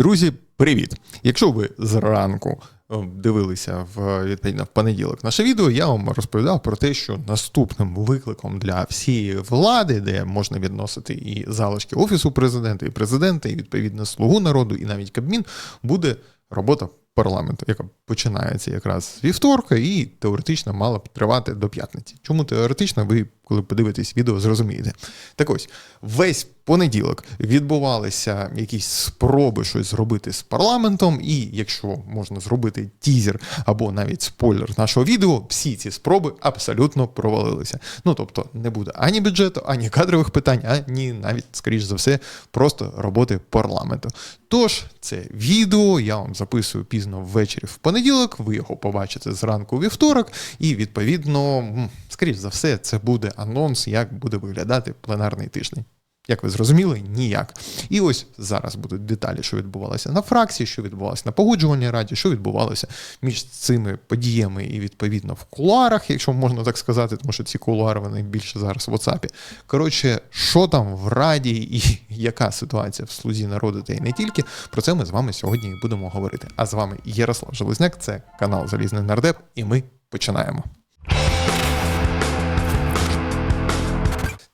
Друзі, привіт! Якщо ви зранку е, дивилися в відповідно в понеділок наше відео, я вам розповідав про те, що наступним викликом для всієї влади, де можна відносити і залишки офісу президента, і президента, і відповідно слугу народу, і навіть Кабмін, буде робота парламенту, яка починається якраз з вівторка і теоретично мала б тривати до п'ятниці. Чому теоретично, ви, коли подивитесь відео, зрозумієте. Так ось, весь понеділок відбувалися якісь спроби щось зробити з парламентом, і якщо можна зробити тізер або навіть спойлер нашого відео, всі ці спроби абсолютно провалилися. Ну тобто не буде ані бюджету, ані кадрових питань, ані навіть, скоріш за все, просто роботи парламенту. Тож це відео я вам записую пізно ввечері в понеділок. Ви його побачите зранку вівторок, і відповідно, скоріш за все, це буде анонс, як буде виглядати пленарний тиждень. Як ви зрозуміли, ніяк. І ось зараз будуть деталі, що відбувалося на фракції, що відбувалося на погоджувальній раді, що відбувалося між цими подіями і відповідно в кулуарах, якщо можна так сказати, тому що ці кулуари вони більше зараз в WhatsApp. Коротше, що там в раді і яка ситуація в слузі народу, та й не тільки. Про це ми з вами сьогодні і будемо говорити. А з вами Ярослав Железняк, це канал Залізний Нардеп, і ми починаємо.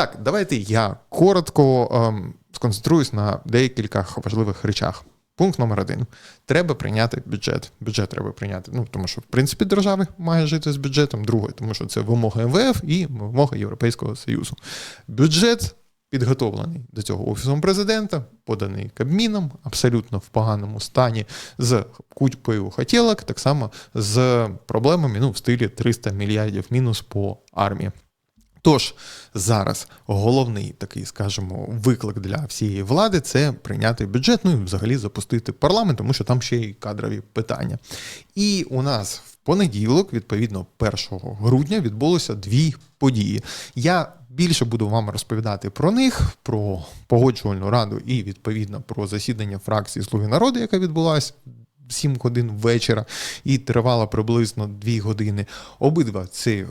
Так, давайте я коротко ем, сконцентруюсь на деяких важливих речах. Пункт номер один: треба прийняти бюджет. Бюджет треба прийняти. Ну тому що в принципі держави має жити з бюджетом. Друге, тому що це вимога МВФ і вимога Європейського Союзу. Бюджет підготовлений до цього офісом президента, поданий Кабміном, абсолютно в поганому стані, з купою хотілок, так само з проблемами ну, в стилі 300 мільярдів мінус по армії. Тож зараз головний такий, скажімо, виклик для всієї влади це прийняти бюджет, ну і взагалі запустити парламент, тому що там ще й кадрові питання. І у нас в понеділок, відповідно, 1 грудня, відбулося дві події. Я більше буду вам розповідати про них, про погоджувальну раду і відповідно про засідання фракції Слуги народу, яка відбулася 7 годин вечора і тривала приблизно 2 години. Обидва ці.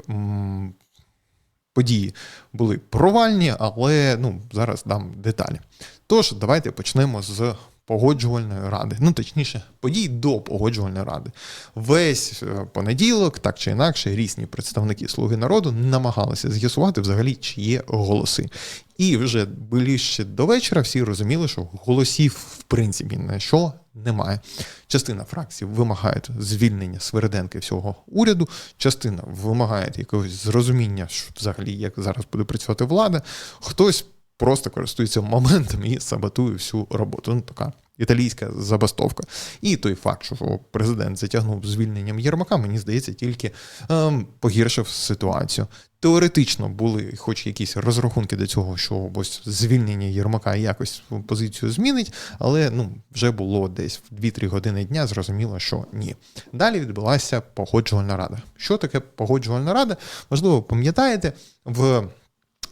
Події були провальні, але ну, зараз дам деталі. Тож, давайте почнемо з погоджувальної ради. Ну, точніше, подій до погоджувальної ради. Весь е, понеділок, так чи інакше, різні представники Слуги народу намагалися з'ясувати взагалі, чи є голоси. І вже ближче до вечора всі розуміли, що голосів в принципі на що немає. Частина фракцій вимагає звільнення Свериденки всього уряду, частина вимагає якогось зрозуміння, що взагалі як зараз буде працювати влада. Хтось просто користується моментом і саботує всю роботу. Ну, така італійська забастовка. І той факт, що президент затягнув звільненням Єрмака, мені здається, тільки ем, погіршив ситуацію. Теоретично були, хоч якісь розрахунки до цього, що ось звільнення Єрмака якось позицію змінить, але ну вже було десь в 2-3 години дня. Зрозуміло, що ні. Далі відбулася погоджувальна рада. Що таке погоджувальна рада? Можливо, пам'ятаєте в.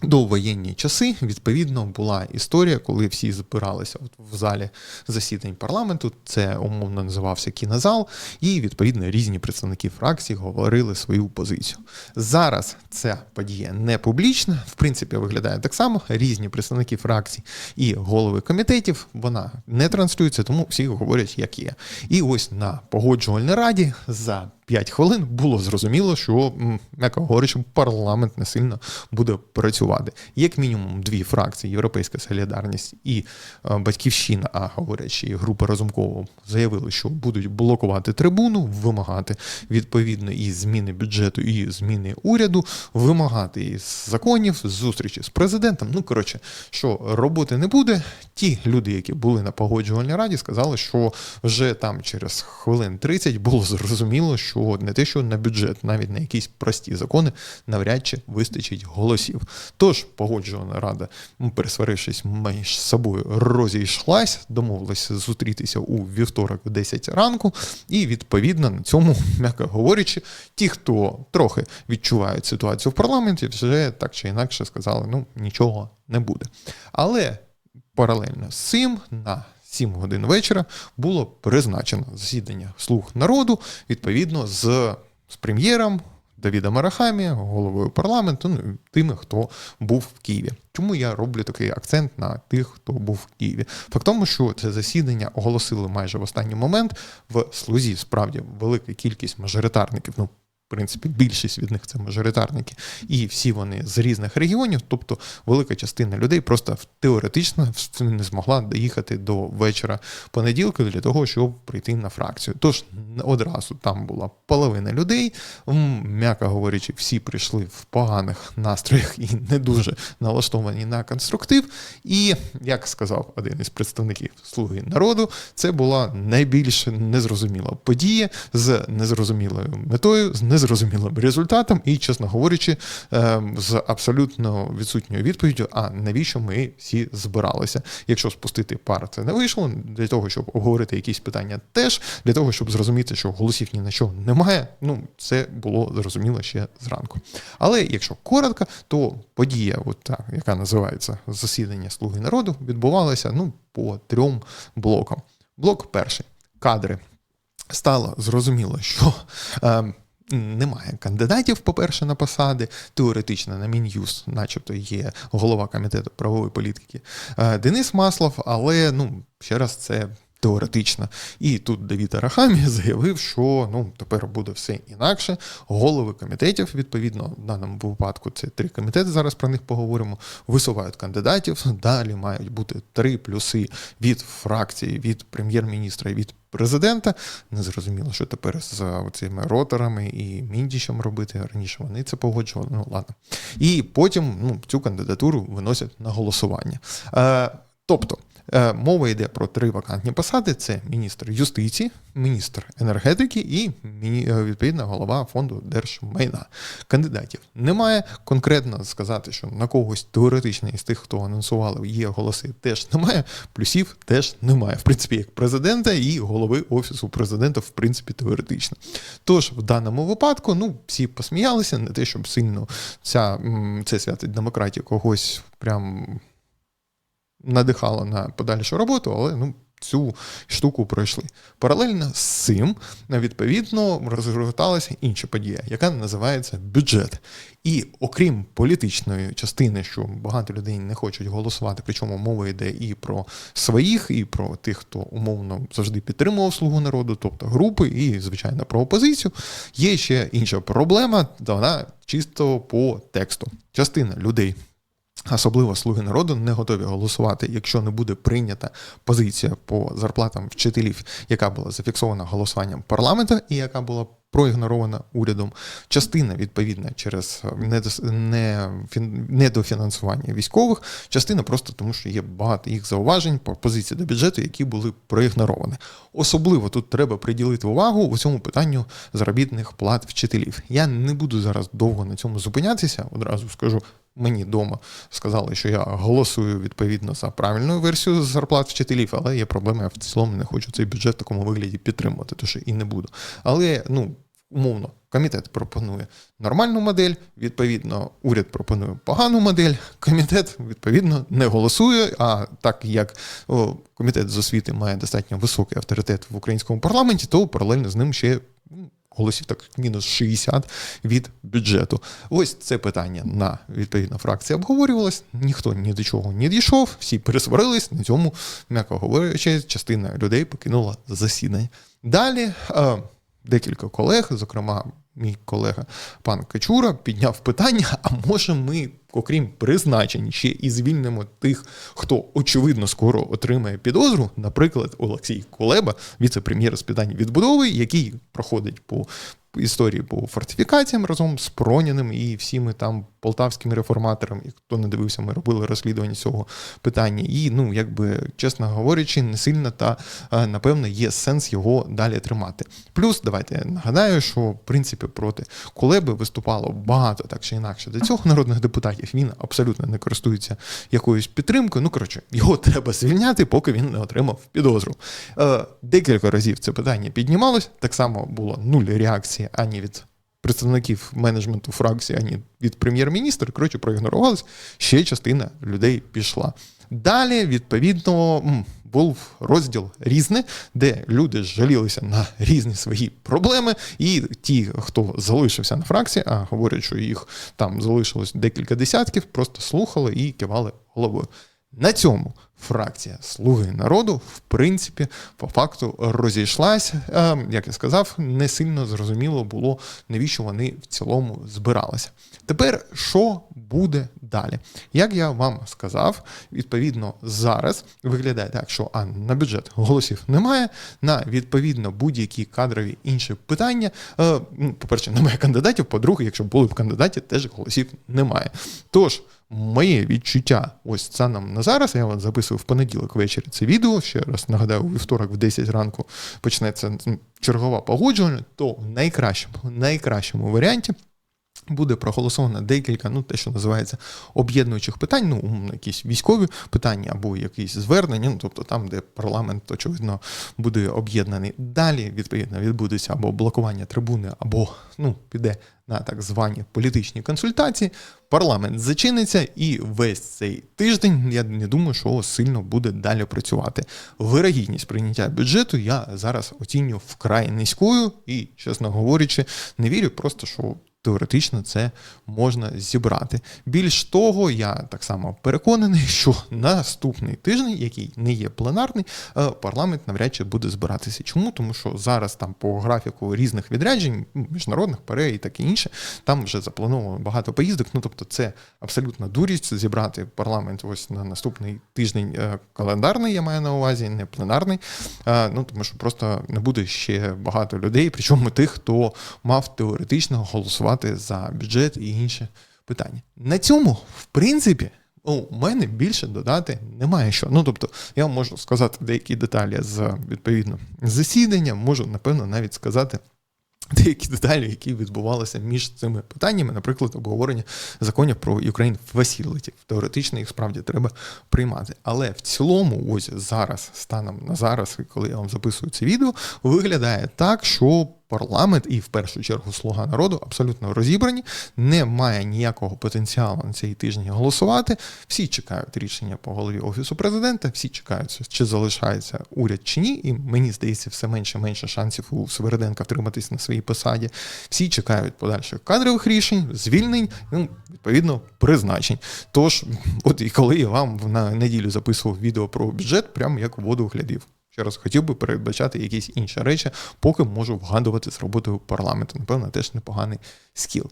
До воєнні часи відповідно була історія, коли всі збиралися в залі засідань парламенту. Це умовно називався кінозал, і відповідно різні представники фракцій говорили свою позицію. Зараз ця подія не публічна, в принципі, виглядає так само. Різні представники фракцій і голови комітетів вона не транслюється, тому всі говорять, як є. І ось на погоджувальній раді за 5 хвилин було зрозуміло, що, м'яко говорячи, парламент не сильно буде працювати. Як мінімум, дві фракції Європейська Солідарність і е, Батьківщина, а говорячи, група Разумкова заявили, що будуть блокувати трибуну, вимагати відповідно і зміни бюджету, і зміни уряду, вимагати із законів, зустрічі з президентом. Ну коротше, що роботи не буде. Ті люди, які були на погоджувальній раді, сказали, що вже там через хвилин 30 було зрозуміло, що що не те, що на бюджет, навіть на якісь прості закони навряд чи вистачить голосів. Тож погоджувана рада, пересварившись між собою, розійшлась, домовилася зустрітися у вівторок в 10 ранку, і відповідно на цьому, м'яко говорячи, ті, хто трохи відчувають ситуацію в парламенті, вже так чи інакше сказали, ну нічого не буде. Але паралельно з цим на 7 годин вечора було призначено засідання слуг народу відповідно з, з прем'єром. Давідом Арахамі, головою парламенту, ну тими, хто був в Києві. Чому я роблю такий акцент на тих, хто був в Києві? Факт тому, що це засідання оголосили майже в останній момент в слузі. Справді велика кількість мажоритарників. Ну принципі, більшість від них це мажоритарники, і всі вони з різних регіонів. Тобто, велика частина людей просто теоретично не змогла доїхати до вечора понеділка для того, щоб прийти на фракцію. Тож одразу там була половина людей, м'яко говорячи, всі прийшли в поганих настроях і не дуже налаштовані на конструктив. І як сказав один із представників Слуги народу, це була найбільш незрозуміла подія з незрозумілою метою. з незрозумілим результатом, і, чесно говорячи, ем, з абсолютно відсутньою відповіддю, а навіщо ми всі збиралися? Якщо спустити пар, це не вийшло для того, щоб обговорити якісь питання, теж для того, щоб зрозуміти, що голосів ні на що немає. Ну це було зрозуміло ще зранку. Але якщо коротко, то подія, от та, яка називається засідання Слуги народу, відбувалася ну по трьом блокам. Блок перший кадри. Стало зрозуміло, що е, немає кандидатів, по-перше, на посади. Теоретично на Мін'юз, начебто, є голова комітету правової політики е, Денис Маслов, але ну ще раз це. Теоретично. І тут Давід Арахамі заявив, що ну тепер буде все інакше. Голови комітетів, відповідно, в даному випадку це три комітети. Зараз про них поговоримо. Висувають кандидатів. Далі мають бути три плюси від фракції, від прем'єр-міністра від президента. Не зрозуміло, що тепер з цими роторами і міндічем робити. Раніше вони це погоджували. Ну ладно. І потім ну, цю кандидатуру виносять на голосування. Е, Тобто. Е, мова йде про три вакантні посади: це міністр юстиції, міністр енергетики і е, відповідна голова фонду держмайна. Кандидатів немає. Конкретно сказати, що на когось теоретично із тих, хто анонсували, є голоси, теж немає. Плюсів теж немає. В принципі, як президента і голови офісу президента, в принципі, теоретично. Тож в даному випадку, ну всі посміялися, не те, щоб сильно ця це святить демократія когось прям надихало на подальшу роботу, але ну. Цю штуку пройшли. Паралельно з цим, відповідно, розгорталася інша подія, яка називається бюджет. І окрім політичної частини, що багато людей не хочуть голосувати, причому мова йде і про своїх, і про тих, хто умовно завжди підтримував слугу народу, тобто групи, і, звичайно, про опозицію. Є ще інша проблема, вона чисто по тексту. Частина людей. Особливо слуги народу не готові голосувати, якщо не буде прийнята позиція по зарплатам вчителів, яка була зафіксована голосуванням парламенту і яка була проігнорована урядом. Частина відповідна через недофінансування військових, частина просто тому, що є багато їх зауважень по позиції до бюджету, які були проігноровані. Особливо тут треба приділити увагу у цьому питанню заробітних плат вчителів. Я не буду зараз довго на цьому зупинятися, одразу скажу мені вдома сказали, що я голосую відповідно за правильну версію зарплат вчителів, але є проблема, я в цілому не хочу цей бюджет в такому вигляді підтримувати, тож і не буду. Але ну. Умовно, комітет пропонує нормальну модель, відповідно, уряд пропонує погану модель. Комітет, відповідно, не голосує. А так як о, комітет з освіти має достатньо високий авторитет в українському парламенті, то паралельно з ним ще голосів так мінус 60 від бюджету. Ось це питання на відповідна фракція обговорювалось. Ніхто ні до чого не дійшов, всі пересварились. На цьому, м'яко говорячи, частина людей покинула засідання. Далі. Е, декілька колег, зокрема, мій колега пан Качура, підняв питання: а може ми, окрім призначень, ще і звільнимо тих, хто очевидно скоро отримає підозру, наприклад, Олексій Кулеба, віце-прем'єр з питань відбудови, який проходить по історії по фортифікаціям разом з Проніним і всіми там полтавськими реформаторами. І хто не дивився, ми робили розслідування цього питання. І, ну, якби, чесно говорячи, не сильно та напевно є сенс його далі тримати. Плюс, давайте нагадаю, що в принципі проти Кулеби виступало багато так чи інакше до цього народних депутатів. Він абсолютно не користується якоюсь підтримкою. Ну, коротше, його треба звільняти, поки він не отримав підозру. Е, декілька разів це питання піднімалось. Так само було нуль реакції ані від представників менеджменту фракції, ані від прем'єр-міністра. Коротше, проігнорувалось, ще частина людей пішла. Далі, відповідно, був розділ різне, де люди жалілися на різні свої проблеми, і ті, хто залишився на фракції, а говорять, що їх там залишилось декілька десятків, просто слухали і кивали головою. На цьому фракція Слуги народу, в принципі, по факту розійшлась. Е, Як я сказав, не сильно зрозуміло було, навіщо вони в цілому збиралися. Тепер що буде далі? Як я вам сказав, відповідно зараз виглядає так, що а на бюджет голосів немає. На відповідно будь-які кадрові інші питання. е, ну, По-перше, немає кандидатів. По-друге, якщо були б кандидаті, теж голосів немає. Тож. Моє відчуття ось станом на зараз. Я вам записую в понеділок ввечері це відео. Ще раз нагадаю, у вівторок в 10 ранку почнеться чергова погоджування, то в найкращому, найкращому варіанті. Буде проголосовано декілька, ну те, що називається об'єднуючих питань, ну умовно, якісь військові питання або якісь звернення, ну тобто там, де парламент, очевидно, буде об'єднаний. Далі, відповідно, відбудеться або блокування трибуни, або ну, піде на так звані політичні консультації. Парламент зачиниться, і весь цей тиждень я не думаю, що сильно буде далі працювати. Вирогідність прийняття бюджету я зараз оцінюю вкрай низькою і, чесно говорячи, не вірю просто, що. Теоретично це можна зібрати. Більш того, я так само переконаний, що наступний тиждень, який не є пленарний, е, парламент навряд чи буде збиратися. Чому? Тому що зараз там по графіку різних відряджень, ну, міжнародних пере і таке інше, там вже заплановано багато поїздок. Ну тобто, це абсолютна дурість зібрати парламент ось на наступний тиждень е, календарний, я маю на увазі, не пленарний. Е, Ну тому що просто не буде ще багато людей, причому тих, хто мав теоретично голосувати за бюджет і інші питання. На цьому, в принципі, у мене більше додати немає що. Ну тобто, я вам можу сказати деякі деталі з відповідно засідання, можу напевно навіть сказати. Деякі деталі, які відбувалися між цими питаннями, наприклад, обговорення законів про Ukraine Facility. Теоретично їх справді треба приймати. Але в цілому, ось зараз, станом на зараз, коли я вам записую це відео, виглядає так, що парламент і в першу чергу слуга народу абсолютно розібрані, немає ніякого потенціалу на цей тиждень голосувати. Всі чекають рішення по голові офісу президента, всі чекають, чи залишається уряд чи ні. І мені здається, все менше менше шансів у Севериденка втриматись на своїй посаді. Всі чекають подальших кадрових рішень, звільнень, ну відповідно призначень. Тож, от і коли я вам на неділю записував відео про бюджет, прямо як воду глядів. Ще раз хотів би передбачати якісь інші речі, поки можу вгадувати з роботою парламенту. Напевно, теж непоганий скіл.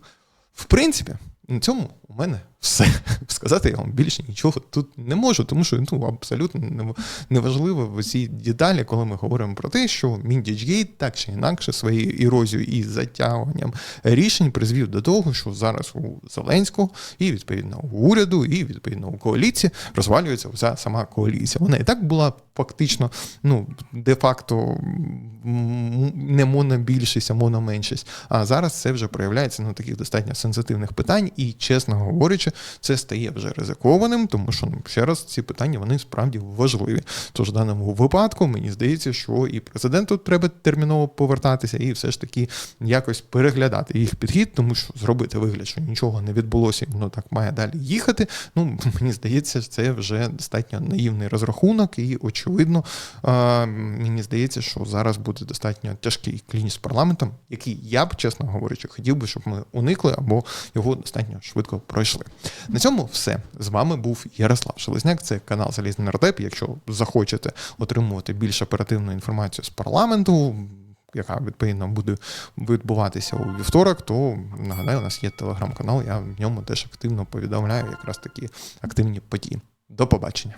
В принципі, на цьому у мене все. Сказати я вам більше нічого тут не можу, тому що ну, абсолютно неважливо в цій деталі, коли ми говоримо про те, що Міндічгейт так чи інакше своєю ерозією і затягуванням рішень призвів до того, що зараз у Зеленського і відповідно у уряду, і відповідно у коаліції розвалюється вся сама коаліція. Вона і так була фактично, ну де-факто не монобільшість, а мономеншість. А зараз це вже проявляється на ну, таких достатньо сенситивних питань, і чесно говорячи, це стає вже ризикованим, тому що ну, ще раз ці питання вони справді важливі. Тож в даному випадку мені здається, що і президенту треба терміново повертатися, і все ж таки якось переглядати їх підхід, тому що зробити вигляд, що нічого не відбулося, і воно так має далі їхати. Ну мені здається, це вже достатньо наївний розрахунок, і очевидно, мені здається, що зараз буде достатньо тяжкий клін з парламентом, який я б, чесно говорячи, хотів би, щоб ми уникли або його достатньо швидко пройшли. На цьому все з вами був Ярослав Шелезняк. Це канал Залізний Нардеп. Якщо захочете отримувати більш оперативну інформацію з парламенту. Яка відповідно буде відбуватися у вівторок, то нагадаю, у нас є телеграм-канал. Я в ньому теж активно повідомляю якраз такі активні події. До побачення.